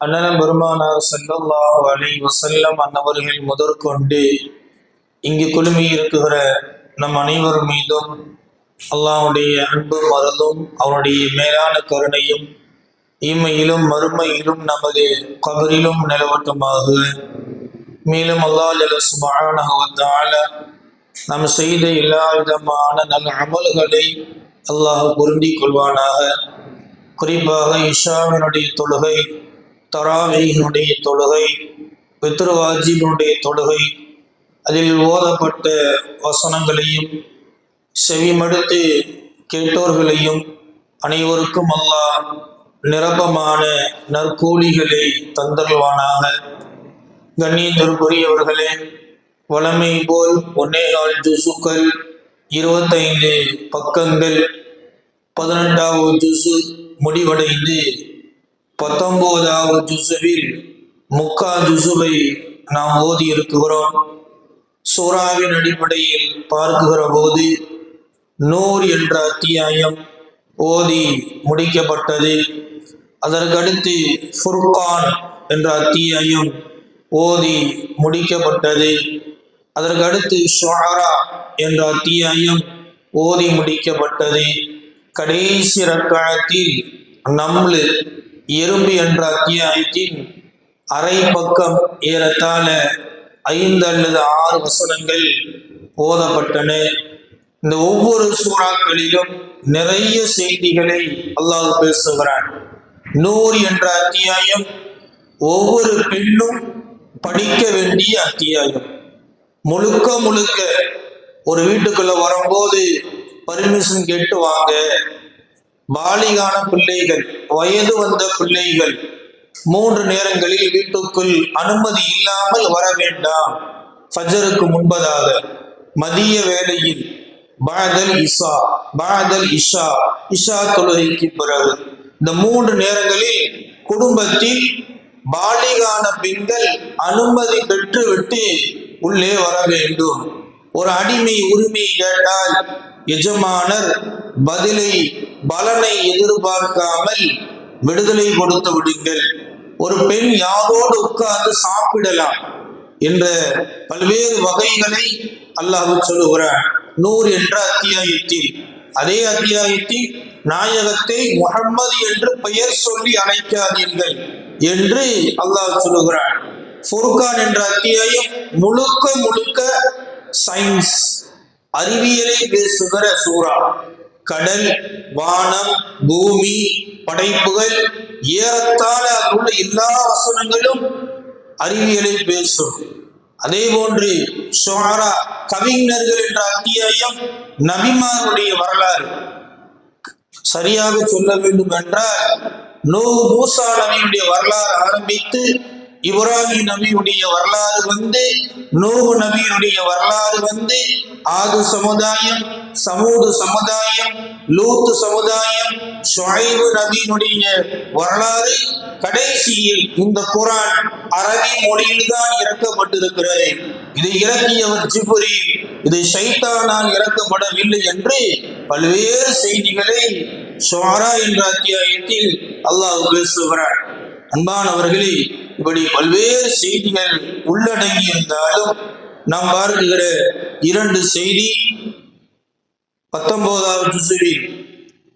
அண்ணன் பெருமானார் செல்லல்லாஹ் அலைஹி வசல்லம் அன்னவர்கள் முதற்கொண்டு இங்கு குழுமி இருக்குகிற நம் அனைவர் மீதும் அல்லாஹ்வுடைய அன்பும் அருளும் அவனுடைய மேலான கருணையும் இம்மையிலும் மறுமையிலும் நமது கபரிலும் நிலவட்டமாக. மேலும் அல்லாஹ் ஜல சுப்ஹானஹு நாம் செய்த எல்லா விதமான நல்ல அமல்களை அல்லாஹ் பொருந்திக் கொள்வானாக. குறிப்பாக இஷாவினுடைய தொழுகை தராவியினுடைய தொழுகை பித்ருவாஜினுடைய தொழுகை அதில் ஓதப்பட்ட வசனங்களையும் செவிமடுத்து கேட்டோர்களையும் அனைவருக்கும் அல்லாஹ் நிரப்பமான நற்கூலிகளை தந்தருவானாக கண்ணியத்திற்குரியவர்களே வளமை போல் ஒன்னேகால் ஜூசுக்கள் இருபத்தைந்து பக்கங்கள் பதினெட்டாவது ஜூசு முடிவடைந்து பத்தொன்பதாவது ஜுசுவில் முக்கா ஜுசுவை நாம் ஓதி இருக்கிறோம். சூறாவின் அடிப்படையில் பார்க்குகிற போது நூர் என்ற அத்தியாயம் ஓதி முடிக்கப்பட்டது. அதற்கடுத்து ஃபுர்கான் என்ற அத்தியாயம் ஓதி முடிக்கப்பட்டது. அதற்கடுத்து ஷுஆரா என்ற அத்தியாயம் ஓதி முடிக்கப்பட்டது. கடைசி ரக்காயத்தில் நம்லு எறும்பு என்ற அத்தியாயத்தின் அரை பக்கம் ஏறத்தாழ ஐந்து அல்லது ஆறு வசனங்கள் போதப்பட்டன. இந்த ஒவ்வொரு சூறாக்களிலும் நிறைய செய்திகளை அல்லாஹ் பேசுகிறான். நூறு என்ற அத்தியாயம் ஒவ்வொரு பெண்ணும் படிக்க வேண்டிய அத்தியாயம். முழுக்க முழுக்க ஒரு வீட்டுக்குள்ள வரும்போது பர்மிஷன் கேட்டு வாங்க. பாலிகான பிள்ளைகள் வயது வந்த பிள்ளைகள் மூன்று நேரங்களில் வீட்டுக்குள் அனுமதி இல்லாமல் வர வேண்டாம். ஃபஜருக்கு முன்பதாக மதிய வேளையில் பாதல் இஷா பாதல் இஷா இஷா தொழுகைக்கு பிறகு இந்த மூன்று நேரங்களில் குடும்பத்தில் பாலிகான பெண்கள் அனுமதி பெற்றுவிட்டு உள்ளே வர வேண்டும். ஒரு அடிமை உரிமை கேட்டால் எஜமானர் பதிலை பலனை எதிர்பார்க்காமல் விடுதலை கொடுத்து விடுங்கள். ஒரு பெண் யாரோடு உட்கார்ந்து சாப்பிடலாம் என்ற பல்வேறு வகைகளை அல்லாஹ் சொல்லுகிறார் நூறு என்ற அத்தியாயத்தில். அதே அத்தியாயத்தில் நாயகத்தை முகம்மது என்று பெயர் சொல்லி அழைக்காதீர்கள் என்று அல்லாஹ் சொல்லுகிறார் ஃபுர்கான் என்ற அத்தியாயம் முழுக்க முழுக்க சயின்ஸ் அறிவியலை பேசுகிற சூறா. கடல் வானம் பூமி படைப்புகள் ஏறத்தாழ அதில் உள்ள எல்லா வசனங்களும் அறிவியலை பேசும். அதே போன்று ஷோரா கவிஞர்கள் என்ற அத்தியாயம் நபிமாருடைய வரலாறு. சரியாக சொல்ல வேண்டும் என்றால் நோ மூசா நபியுடைய வரலாறு ஆரம்பித்து இப்ராஹிம் நபியுடைய வரலாறு வந்து நூஹு நபியுடைய வரலாறு வந்து ஆது சமுதாயம் சமூக சமுதாயம் லூத்து சமுதாயம் ஷொஹைபு நபியினுடைய வரலாறு கடைசியில் இந்த குரான் அரபி மொழியில்தான் இறக்கப்பட்டிருக்கிறது. இதை இறக்கியவர் ஜிபுரி இது சைத்தானால் இறக்கப்படவில்லை என்று பல்வேறு செய்திகளை ஷுஆரா என்ற அத்தியாயத்தில் அல்லாஹ் பேசுகிறார் அன்பானவர்களே இப்படி பல்வேறு செய்திகள் உள்ளடங்கி இருந்தாலும் நாம் பார்க்கிற இரண்டு செய்தி பத்தொன்பதாவது ஜுசுவில்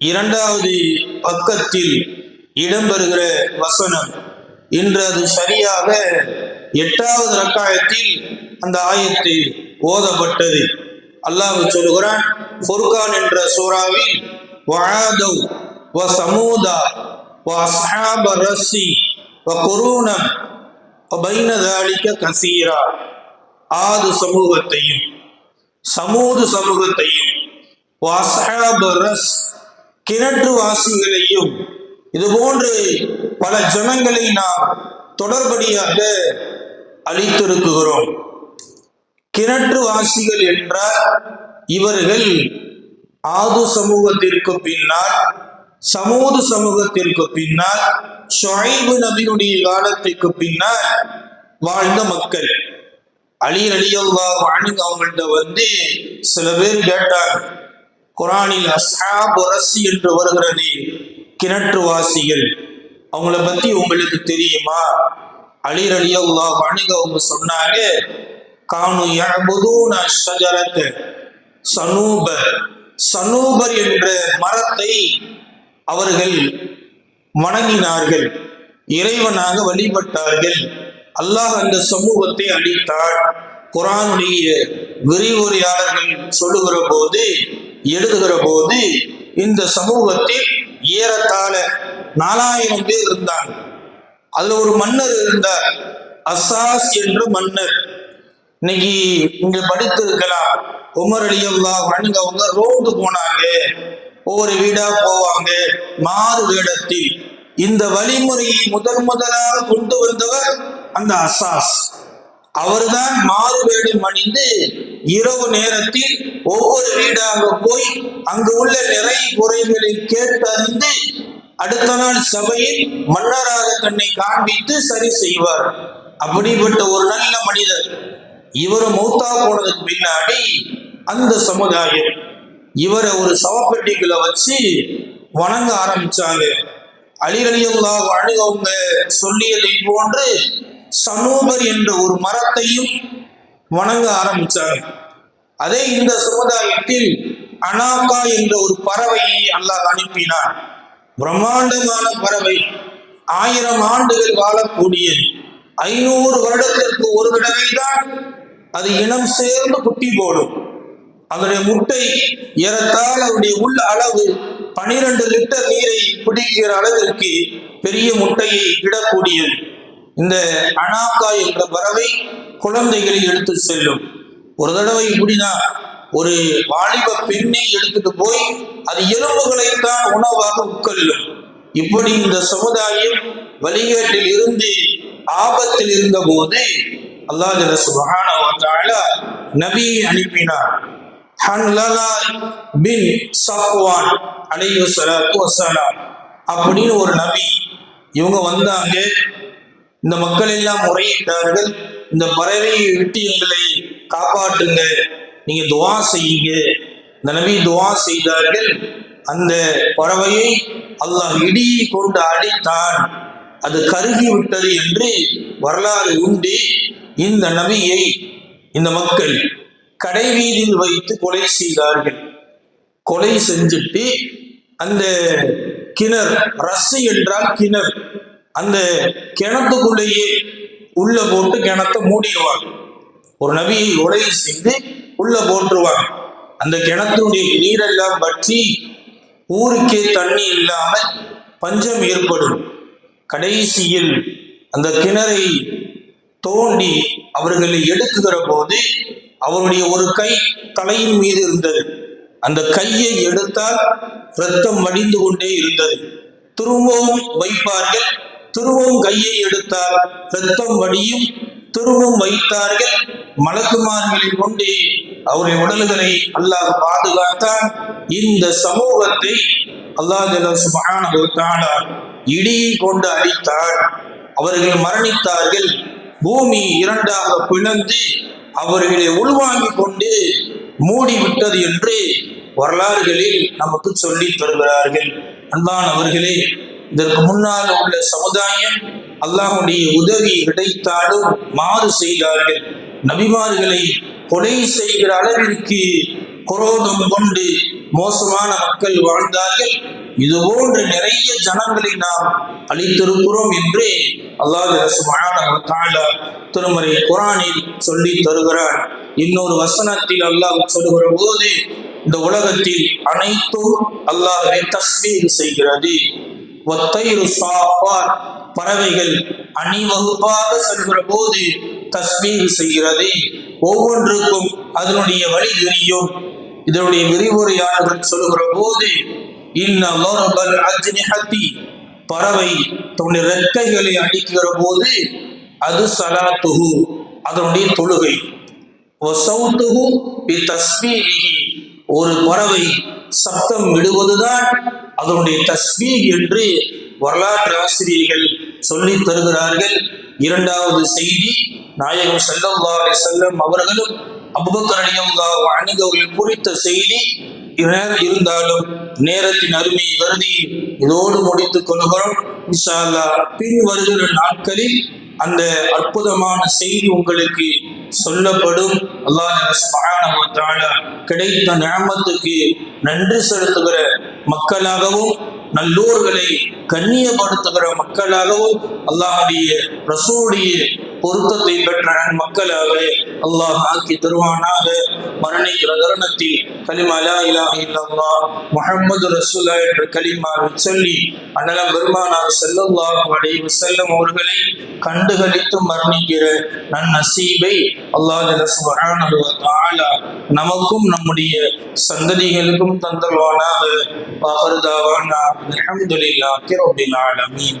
இரண்டாவது பக்கத்தில் இடம்பெறுகிற வசனம். இன்று அது சரியாக எட்டாவது ரக்காயத்தில் அந்த ஆயத்தை ஓதப்பட்டது. அல்லாஹ் சொல்லுகிறான் ஃபுர்கான் என்ற சூறாவில் வஆதவ் வ சமூதா வ அஸ்ஹாப ரஸ்ஸி வ குரூனம் வ பைன ذلك கசீரா ஆது சமூகத்தையும் சமூது சமூகத்தையும் வ அஸ்ஹாப ரஸ் கிணற்று வாசிகளையும் இது போன்று பல ஜனங்களை நாம் தொடர்படியாக அளித்திருக்குகிறோம் கிணற்று வாசிகள் என்றால் இவர்கள் ஆது சமூகத்திற்கு பின்னால் சமூக சமூகத்திற்கு பின்னால் ஷுஐபு நபியினுடைய காலத்திற்கு பின்னால் வாழ்ந்த மக்கள். அலி அலியல்லா வாணி அவங்கள்ட்ட வந்து சில பேர் கேட்டாங்க குரானில் அஸ்ஹாப் ரஸ் என்று வருகிறது கிணற்றுவாசிகள். அவங்கள பத்தி உங்களுக்கு தெரியுமா? அலி அலியல்லா அல்லாஹ் அவங்க சொன்னாங்க காணு யஅபுதூன ஷஜரத் சனூபர் சனூபர் என்ற மரத்தை அவர்கள் வணங்கினார்கள். இறைவனாக வழிபட்டார்கள். அல்லாஹ் அந்த சமூகத்தை அளித்தார் குரானுடைய விரிவுரையாளர்கள் சொல்லுகிற போது எழுதுகிற போது இந்த சமூகத்தில் ஏறத்தாழ நாலாயிரம் பேர் இருந்தாங்க அதுல ஒரு மன்னர் இருந்தார். அசாஸ் என்ற மன்னர். இன்னைக்கு நீங்க படித்திருக்கலாம். உமர் அலி அல்லா அவங்க ரோந்து போனாங்க. ஒவ்வொரு வீடா போவாங்க. மாறு வேடத்தில். இந்த வழிமுறையை முதல் முதலாக கொண்டு வந்தவர் அந்த அசாஸ். அவர்தான் மாறு வேடம் அணிந்து இரவு நேரத்தில் ஒவ்வொரு வீடாக போய் அங்கு உள்ள நிறை குறைகளை கேட்டறிந்து அடுத்த நாள் சபையில் மன்னராக தன்னை காண்பித்து சரி செய்வார். அப்படிப்பட்ட ஒரு நல்ல மனிதர். இவர் மௌத்தா போனதுக்கு பின்னாடி அந்த சமுதாயம். இவரை ஒரு சவப்பெட்டிக்குள்ள வச்சு வணங்க ஆரம்பிச்சாங்க. அலிரலியுல்லா அழுகவங்க சொல்லியதை போன்று சனூபர் என்ற ஒரு மரத்தையும் வணங்க ஆரம்பிச்சாங்க. அதே இந்த சமுதாயத்தில் அனாக்கா என்ற ஒரு பறவையை அல்லாஹ் அனுப்பினார் பிரம்மாண்டமான பறவை ஆயிரம் ஆண்டுகள் வாழக்கூடியது. ஐநூறு வருடத்திற்கு ஒரு தடவை தான் அது இனம் சேர்ந்து குட்டி போடும். அதனுடைய முட்டை ஏறத்தாழ அதனுடைய உள்ள அளவு பனிரெண்டு லிட்டர் நீரை பிடிக்கிற அளவிற்கு பெரிய முட்டையை இடக்கூடியது. இந்த அனாக்கா என்ற பறவை குழந்தைகளை எடுத்து செல்லும். ஒரு தடவை இப்படின்னா ஒரு வாலிப பெண்ணை எடுத்துட்டு போய் அது எலும்புகளைத்தான் உணவாக உட்கொள்ளும். இப்படி இந்த சமுதாயம் வழிகேட்டில் இருந்து ஆபத்தில் இருந்த போது அல்லாஹ் ஜல்ல நபியை அனுப்பினார் ஹன்லலா பின் சஃப்வான் அலையு சலாத்து வசலாம் அப்படின்னு ஒரு நபி இவங்க வந்தாங்க. இந்த மக்கள் எல்லாம் முறையிட்டார்கள். இந்த பறவையை விட்டு எங்களை காப்பாற்றுங்க. நீங்க துவா செய்யுங்க. இந்த நபி துவா செய்தார்கள். அந்த பறவையை அல்லாஹ் இடியை கொண்டு அடித்தான். அது கருகி விட்டது என்று வரலாறு உண்டு. இந்த நபியை இந்த மக்கள் கடை வீதியில் வைத்து கொலை செய்தார்கள். கொலை செஞ்சுட்டு அந்த கிணறு ரசு என்றால் கிணறு. அந்த கிணத்துக்குள்ளேயே உள்ள போட்டு கிணத்தை மூடிடுவாங்க. ஒரு நபியை கொலை செய்து உள்ள போட்டுருவாங்க அந்த கிணத்துடைய நீரெல்லாம் பற்றி ஊருக்கே தண்ணி இல்லாமல் பஞ்சம் ஏற்படும். கடைசியில் அந்த கிணறை தோண்டி அவர்களை எடுக்குகிற போது அவருடைய ஒரு கை தலையின் மீது இருந்தது. அந்த கையை எடுத்தால் ரத்தம் வடிந்து கொண்டே இருந்தது. திரும்பவும் வைப்பார்கள். திரும்பவும் கையை எடுத்தால் ரத்தம் வடியும். திரும்பவும் வைத்தார்கள். மலக்குமார்களை கொண்டே அவருடைய உடல்களை அல்லாஹ் பாதுகாத்தான். இந்த சமூகத்தை அல்லாஹ் ஜல்ல இடியை கொண்டு அழித்தார். அவர்கள் மரணித்தார்கள். பூமி இரண்டாக பிளந்து அவர்களை உள்வாங்கிக் கொண்டு மூடி விட்டது என்று வரலாறுகளில் நமக்கு சொல்லி தருகிறார்கள். அன்பானவர்களே இதற்கு முன்னால் உள்ள சமுதாயம் அல்லாஹுடைய உதவி கிடைத்தாலும் மாறு செய்தார்கள். நபிமார்களை கொலை செய்கிற அளவிற்கு குரோதம் கொண்டு மோசமான மக்கள் வாழ்ந்தார்கள். இது போன்று நிறைய ஜனங்களை நாம் அளித்திருக்கிறோம் என்று அல்லாஹ் திருமறை குரானில் சொல்லி தருகிறார். இன்னொரு வசனத்தில் அல்லாஹ் சொல்லுகிற போது இந்த உலகத்தில் அனைத்தும் அல்லாஹ்வை தஸ்மீர் செய்கிறது. ஒத்தைரு சாப்பார் பறவைகள் அணிவகுப்பாக செல்கிற போது தஸ்மீர் செய்கிறது. ஒவ்வொன்றுக்கும் அதனுடைய வழி தெரியும். இதனுடைய விரிவுரையாளர்கள் சொல்லுகிற போது பறவை தன்னுடைய ரெக்கைகளை அடிக்கிற போது அது சலாத்துகு அதனுடைய தொழுகை. ஒரு பறவை சப்தம் விடுவதுதான் அதனுடைய தஸ்பீ என்று வரலாற்று ஆசிரியர்கள் சொல்லி தருகிறார்கள். இரண்டாவது செய்தி நாயகம் செல்லம் செல்லம் அவர்களும் அபுபக்கரணியம் அணுகவர்கள் குறித்த செய்தி இருந்தாலும் நேரத்தின் அருமையை வருதி இதோடு முடித்துக் கொள்கிறோம். இன்ஷா பின் வருகிற நாட்களில் அந்த அற்புதமான செய்தி உங்களுக்கு சொல்லப்படும். அல்லாஹ் கிடைத்த நியமத்துக்கு நன்றி செலுத்துகிற மக்களாகவும் நல்லோர்களை கண்ணியப்படுத்துகிற மக்களாகவும் அல்லாஹுடைய ரசூடைய பொருத்தத்தை பெற்ற மக்களாக அல்லாஹ் ஆக்கி தருவானாக. மரணிக்கிற தருணத்தில் கலிமா லா இலாஹ இல்லல்லாஹ் முஹம்மது ரசூலா என்ற கலிமாவை சொல்லி அண்ணலம் பெருமானார் ஸல்லல்லாஹு அலைஹி வஸல்லம் அவர்களை கண்டுகளித்து மரணிக்கிற நன்னசீபை அல்லாஹ் ஜல்ல வ தஆலா நமக்கும் நம்முடைய சந்ததிகளுக்கும் தந்தல்வானாக வாஹர்தாவானா அல்ஹம்துலில்லாஹி ரப்பில் ஆலமீன்.